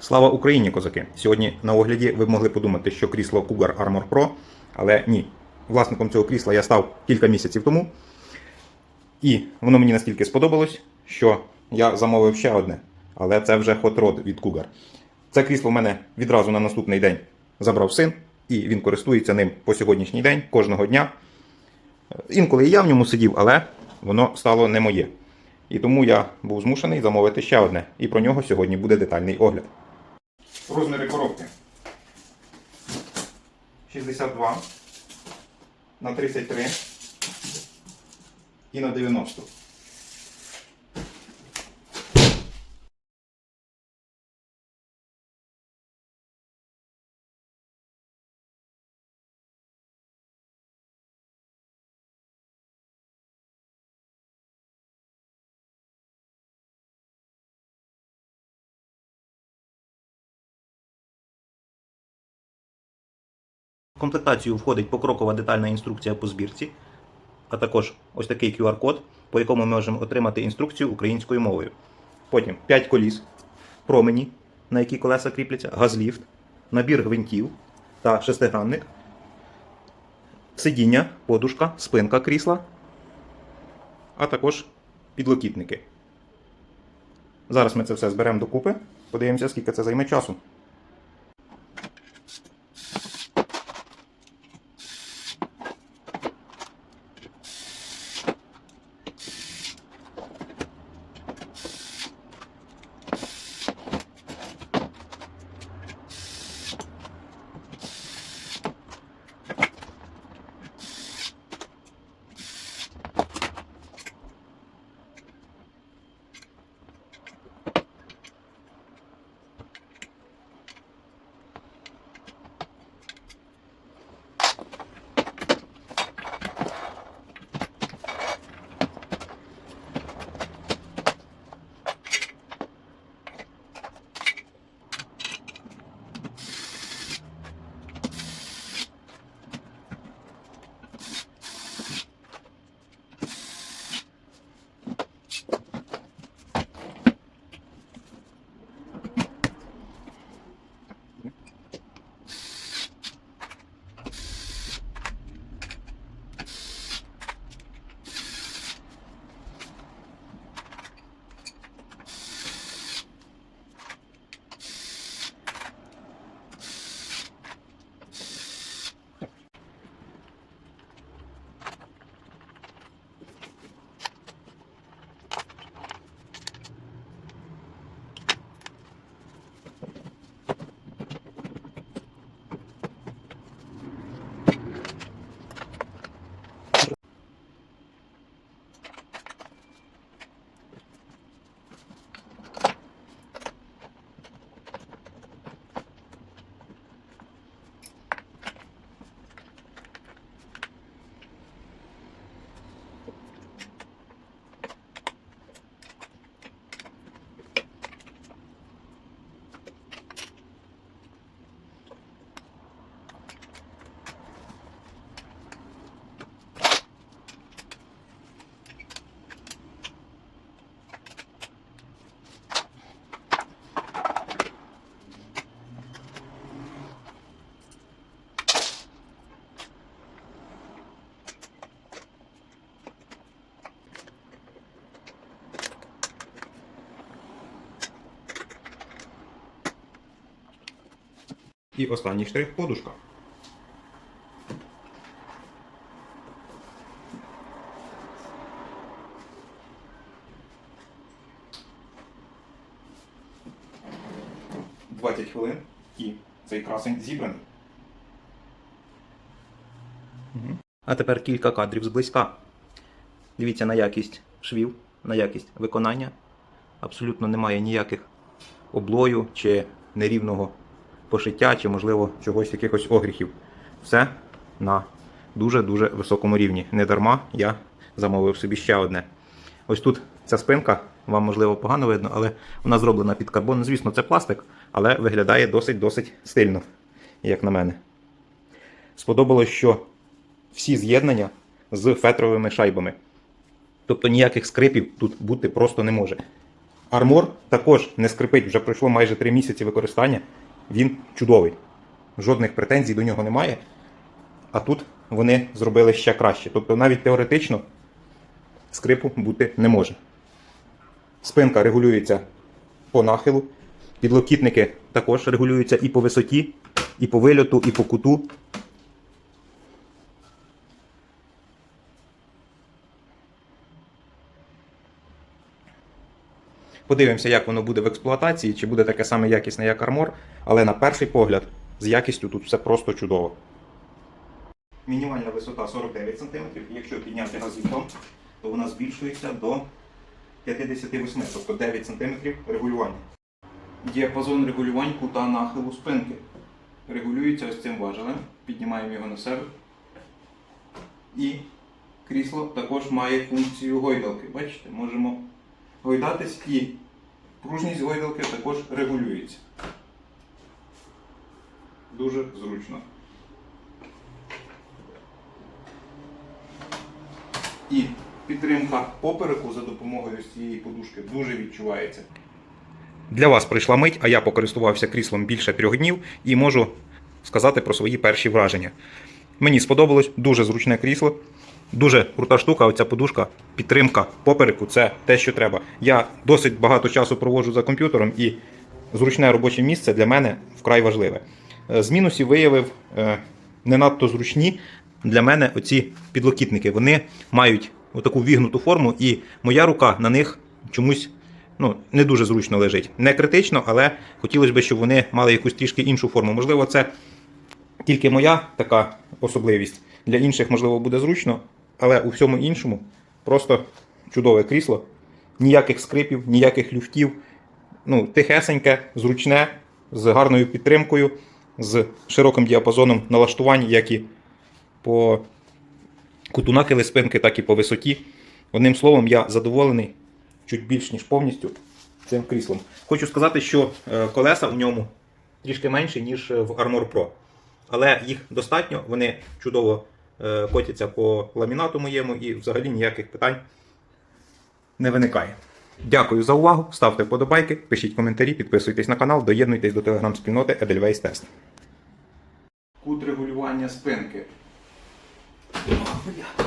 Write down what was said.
Слава Україні, козаки! Сьогодні на огляді ви б могли подумати, що крісло Cougar Armor Pro, але ні. Власником цього крісла я став кілька місяців тому. І воно мені настільки сподобалось, що я замовив ще одне. Але це вже Hot Rod від Cougar. Це крісло в мене відразу на наступний день забрав син, і він користується ним по сьогоднішній день кожного дня. Інколи і я в ньому сидів, але воно стало не моє. І тому я був змушений замовити ще одне. І про нього сьогодні буде детальний огляд. Розміри коробки 62 на 33 і на 90. В комплектацію входить покрокова детальна інструкція по збірці, а також ось такий QR-код, по якому ми можемо отримати інструкцію українською мовою. Потім 5 коліс, промені, на які колеса кріпляться, газліфт, набір гвинтів та шестигранник, сидіння, подушка, спинка крісла, а також підлокітники. Зараз ми це все зберемо докупи, подивимося, скільки це займе часу. І останній штрих подушка. Двадцять хвилин і цей красень зібраний. А тепер кілька кадрів зблизька. Дивіться на якість швів, на якість виконання. Абсолютно немає ніяких облою чи нерівного пошиття, чи, можливо, чогось якихось огріхів. Все на дуже-дуже високому рівні. Не дарма я замовив собі ще одне. Ось тут ця спинка, вам можливо погано видно, але вона зроблена під карбон. Звісно, це пластик, але виглядає досить-досить стильно, як на мене. Сподобалось, що всі з'єднання з фетровими шайбами. Тобто ніяких скрипів тут бути просто не може. Армор також не скрипить, вже пройшло майже 3 місяці використання. Він чудовий. Жодних претензій до нього немає. А тут вони зробили ще краще. Тобто навіть теоретично скрипу бути не може. Спинка регулюється по нахилу. Підлокітники також регулюються і по висоті, і по вильоту, і по куту. Подивимося, як воно буде в експлуатації, чи буде таке саме якісне, як армор, але на перший погляд з якістю тут все просто чудово. Мінімальна висота 49 см. Якщо підняти газвітом, то вона збільшується до 58, тобто 9 см регулювання. Діапазон регулювань кута нахилу спинки. Регулюється ось цим важелем. Піднімаємо його на себе. І крісло також має функцію гойдалки. Бачите, можемо гойдатись і пружність гойдалки також регулюється. Дуже зручно. І підтримка попереку за допомогою цієї подушки дуже відчувається. Для вас прийшла мить, а я покористувався кріслом більше трьох днів і можу сказати про свої перші враження. Мені сподобалось дуже зручне крісло. Дуже крута штука, оця подушка, підтримка попереку це те, що треба. Я досить багато часу проводжу за комп'ютером, і зручне робоче місце для мене вкрай важливе. Е, З мінусів виявив е, не надто зручні для мене оці підлокітники. Вони мають отаку вігнуту форму, і моя рука на них чомусь ну, не дуже зручно лежить. Не критично, але хотілося б, щоб вони мали якусь трішки іншу форму. Можливо, це тільки моя така особливість. Для інших, можливо, буде зручно, але у всьому іншому просто чудове крісло. Ніяких скрипів, ніяких люфтів. Ну, тихесеньке, зручне, з гарною підтримкою, з широким діапазоном налаштувань, як і по куту нахили спинки, так і по висоті. Одним словом, я задоволений чуть більш ніж повністю цим кріслом. Хочу сказати, що е, колеса в ньому трішки менші, ніж в Armor Pro. Але їх достатньо, вони чудово е, котяться по ламінату моєму і взагалі ніяких питань не виникає. Дякую за увагу. Ставте вподобайки, пишіть коментарі, підписуйтесь на канал, доєднуйтесь до телеграм-спільноти Edelweiss Test. Кут регулювання спинки. О.